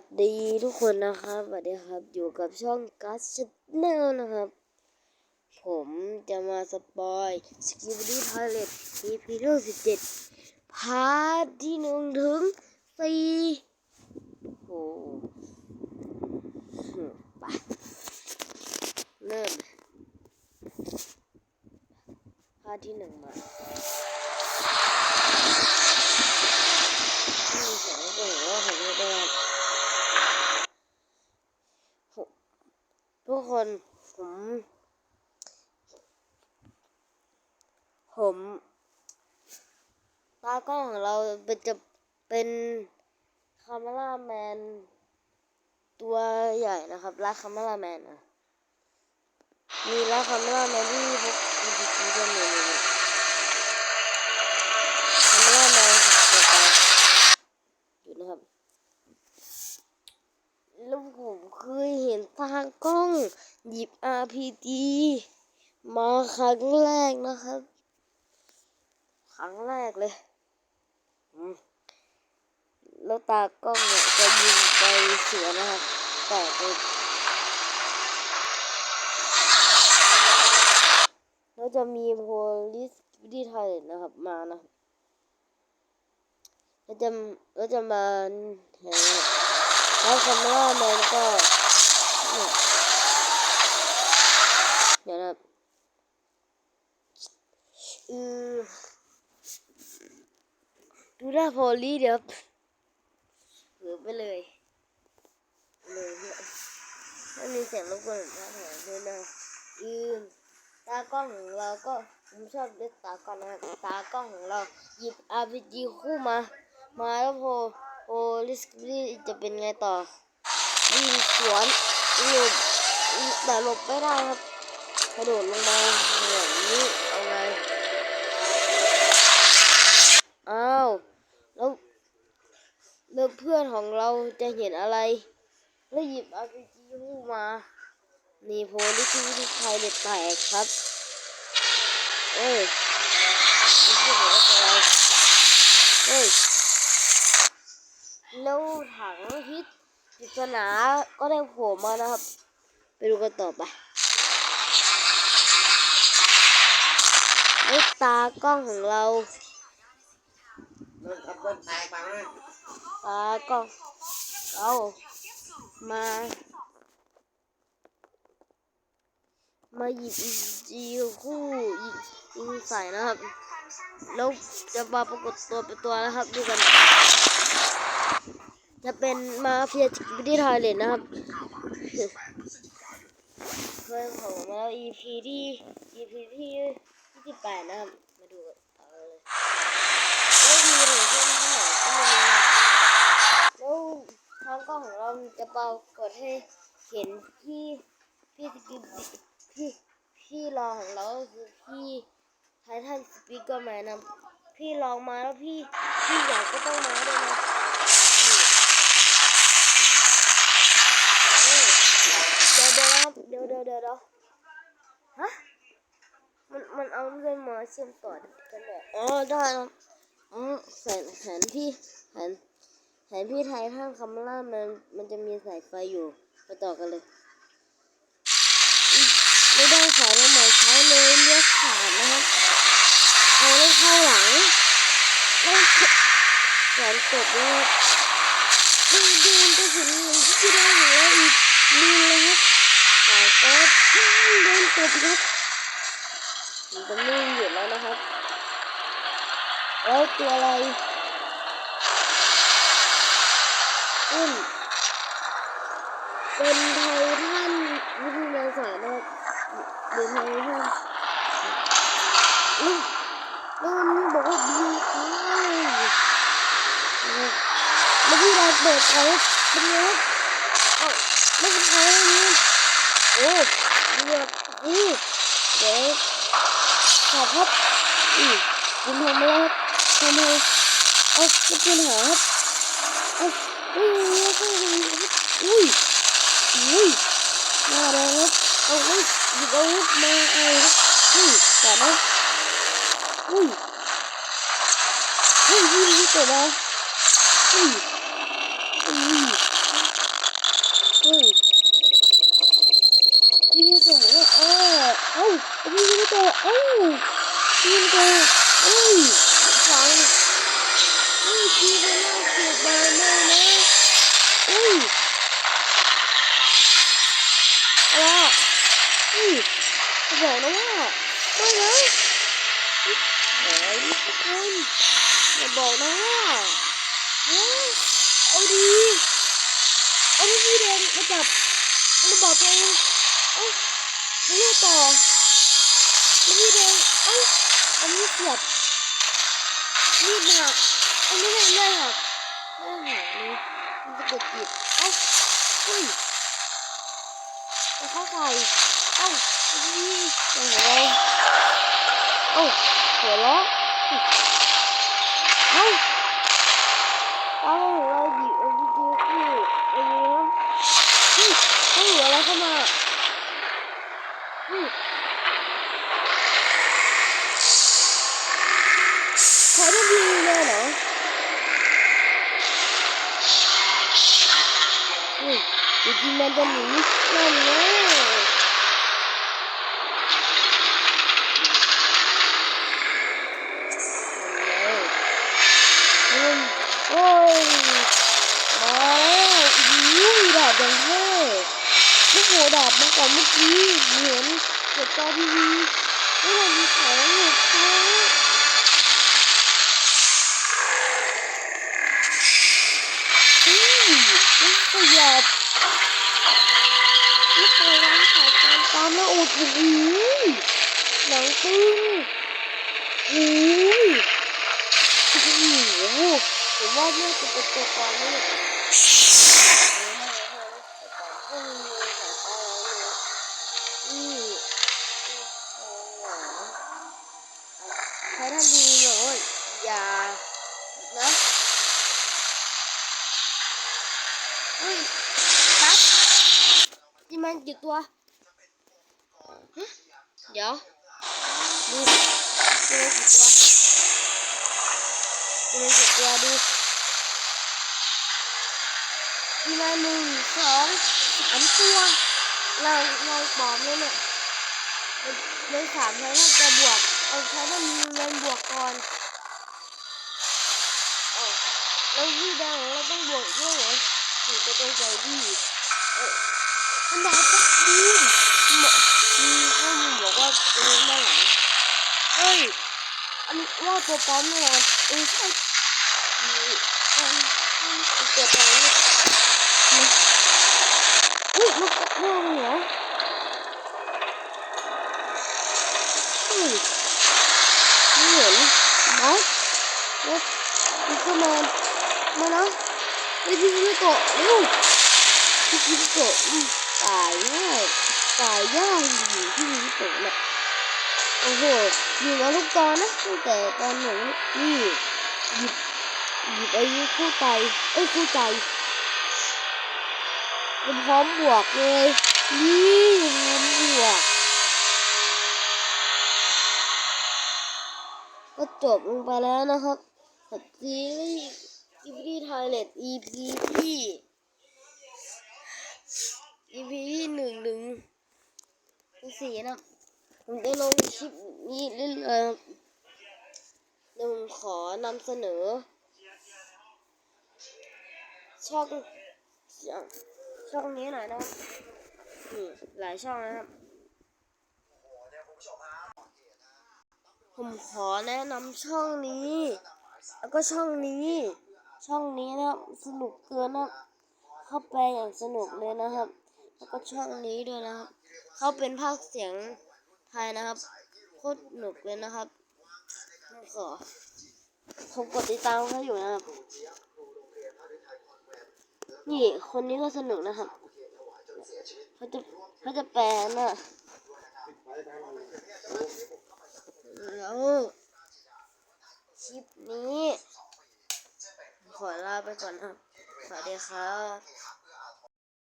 สดีทุกคนนะครับสวัสดีครับ อยู่กับช่องกัสชแนลนะครับ ผมจะมาสปอยสกิบดี้พาเลต EP ที่สิบเจ็ดพาร์ทที่หนึ่งถึงสี่โอ้อืมไปเริ่มพาร์ทที่หนึ่งมาไม่มีเสียงแล้วก็หัวผมไม่ได้ทุกคนผม ผมตากล้องของเราเป็นจะเป็นคาเมล่าแมนตัวใหญ่นะครับลาคาเมล่าแมนนะมีลาคาเมล่าแมนที่พวกมีทีทีก็มีคาเมล่าแมนอะไรอยู่นะครับแล้วผมเคยเห็นตากล้องหยิบ RPG มาครั้งแรกนะครับ ครั้งแรกเลยแล้วตากล้องเนี่ยจะยิงไปเสือนะครับ แต่แล้วจะมีโพลิสที่ไทยนะครับ มานะแล้วจะแล้วจะมาเห็นแล้วคาเมล่าแมนก็เนี่ยเดี๋ยวนะครับอือ ดูหน้าโพลีเดี๋ยวเผือไปเลยเลยเนี่ยไม่มีเสียงรบกวนท่าแถวด้วยนะอืมตากล้องของเราก็ผมชอบเล่นตากล้องนะตากล้องของเราหยิบ RPG คู่มา มาแล้วโพโพลิสกี้จะเป็นไงต่อยิงสวนหลบแต่หลบไม่ได้ครับกระโดดลงมาอย่างนี้เอาไง อ้าวแล้วแล้วเพื่อนของ เราจะเห็นอะไรแล้วหยิบ RPG คู่มานี่โพลิทีวิธีไทยเด็ดแตกครับ เอ้ยนี่คืออะไรเฮ้ยแล้วถังพิษปริศนาก็ได้โผล่มานะครับ ไปดูกันต่อไปแล้วตากล้องของเราเดินขับเดินแตกลยตาก็ เอามา มาหยิบจีคู่ยิงยิงใส่นะครับ แล้วจะมาปรากฏตัวเป็นตัวนะครับดูกัน จะเป็นมาเฟียจิกที่ไทยเลยนะครับเคยโผล่มาแล้ว EP ที่ EP ที่ที่แปดนะครับ มาดูกันต่อเลยแล้วมีหนึ่งช่วงที่ไหนก็ไม่รู้นะ แล้ว ทางกล้องของเราจะเบากดให้เห็นพี่พี่สกิปพี่พี่รองของเราก็คือพี่ไททันสปีกเกอร์แมนนะพี่ลองมาแล้วพี่พี่ใหญ่ก็ต้องมาด้วยนะเดี๋ยวเดี๋ยวครับเดี๋ยวเดี๋ยวเดี๋ยวฮะมันมันเอาเรื่องมาเชื่อมต่อกันเลยอ๋อได้ครับอ๋อแผนแผนที่แผน แผนพี่ไทยท่านคำล่ามันมันจะมีสายไฟอยู่ไปต่อกันเลยไม่ได้ขายมาใหม่ใช้เลยเลือกขาดนะครับเอาได้เข้าหลังแล้วแขนกดนะครับดูดูมันจะเห็นที่ได้หัวอีกนี่เลยครับขายก็โดนตบครับมันจะนิ่งอยู่แล้วนะครับแล้วตัวอะไร ขึ้น เป็นไททันวิทยาศาสตร์นะครับหรือไททันลูกแล้ววันนี้บอกว่าดีอ้าวนะครับแล้เราเปิดเขาเป็นไงครับเอ้าไม่เป็นเขาเลยนี่โอ้เดือดอู้เดี๋ยวขอครับอือคุณทำอะไรทำอะไรเอ้าไม่เป็นหาครับเอ้า อุ้ยอุ้ยอุ้ยมาแล้วครับเอาวุธหยิบอาวุธมาเอาครับอุ้ยแต่นะอุ้ยอุ้ยอุ้ยเกิดอะไรอุ้ยอุ้ยอุ้ยยิงตัวเอ้าเอ้ายิงตัวเอ้ายิงตัวเอ้ย ดีเอาพี่แดงมาจับมาบอกตัวเองเอ้าไม่รู้ต่อแล้วพี่แดงเอ้าอันนี้เสียบมีดหักอันนี้ไม่ได้หักไม่หักเลยมันจะเกิดจิตเอ้าอุ้ยเข้าใส่เอ้าดีจะหัวเราะเอ้าหัวเราะเอ้าตาของเราหยิบเอาวิดีโอคู่ไอ้เนี้ยเฮ้ยเฮ้ยหัวเราะเข้ามาเฮ้ยเขาได้ดีเลยเหรออุ้ยจริงๆมันจะหนีนั่นไงนั่นไงโอ้ยมาแล้วดาบอย่างเท่ลูกโหดมาก่อนเมื่อกี้เหมือนเกิดจอทีวีไม่ได้มีแสงอยู่ค่ะอืมนี่ขยับนี่ไปร้านขายตามตามแล้วอุดโอ้โหหนังตึงโอ้ยโอ้โหผมว่าน่าจะเป็นตัวกลางนี่ มตัวเราเราปลอมเลยเนี่ยเลยสามใช้ถ้าจะบวกเอาใช้ถ้ามีเงินบวกก่อนเอาแล้วพี่แดงเราต้องบวกด้วยเหรอหนูก็ต้องใจดีเออ มันได้สักทีหมอมีข้อมูลบอกว่าเป็นด้านหลังเฮ้ยอันนี้ว่าตัวปลอมแน่นอนเออใช่มีออตัวปลอมเนี่ยมาอุ้ยมันกหน้าเลยเหรอเฮ้ยไม่เห็นบอสแล้วมันก็มามานะไอพี่ไม่โกะเร็วพี่พี่โกะอืม ตายง่ายตายยากอยู่ที่พี่โกะน่ะโอ้โหอยู่มาทุกตอนนะตั้งแต่ตอนหนูนี่หยิบหยิบไอ้คู่ใจเอ้คู่ใจมันพร้อมบวกเลยนี่พร้อมบวกก็จบลงไปแล้วนะครับกับซีรีส์กิฟตี้ทอยเลต EP ที่ EP ที่หนึ่งหนึ่งสี่นะผมได้ลงคลิปนี้เรื่อยๆครับเดี๋ยวผมขอนำเสนอ ช่องช่องนี้หน่อยนะครับหลายช่องนะครับผมขอแนะนำช่องนี้ แล้วก็ช่องนี้ ช่องนี้นะครับ สนุกเกินนะเข้าไปอย่างสนุกเลยนะครับ แล้วก็ช่องนี้ด้วยนะครับเขาเป็นภาคเสียงไทยนะครับโคตรสนุกเลยนะครับขอผมกดติดตามเขาอยู่นะครับ นี่คนนี้ก็สนุกนะครับเขาจะเขาจะแปลนะแล้วคลิปนี้ ขอลาไปก่อนครับ สวัสดีครับ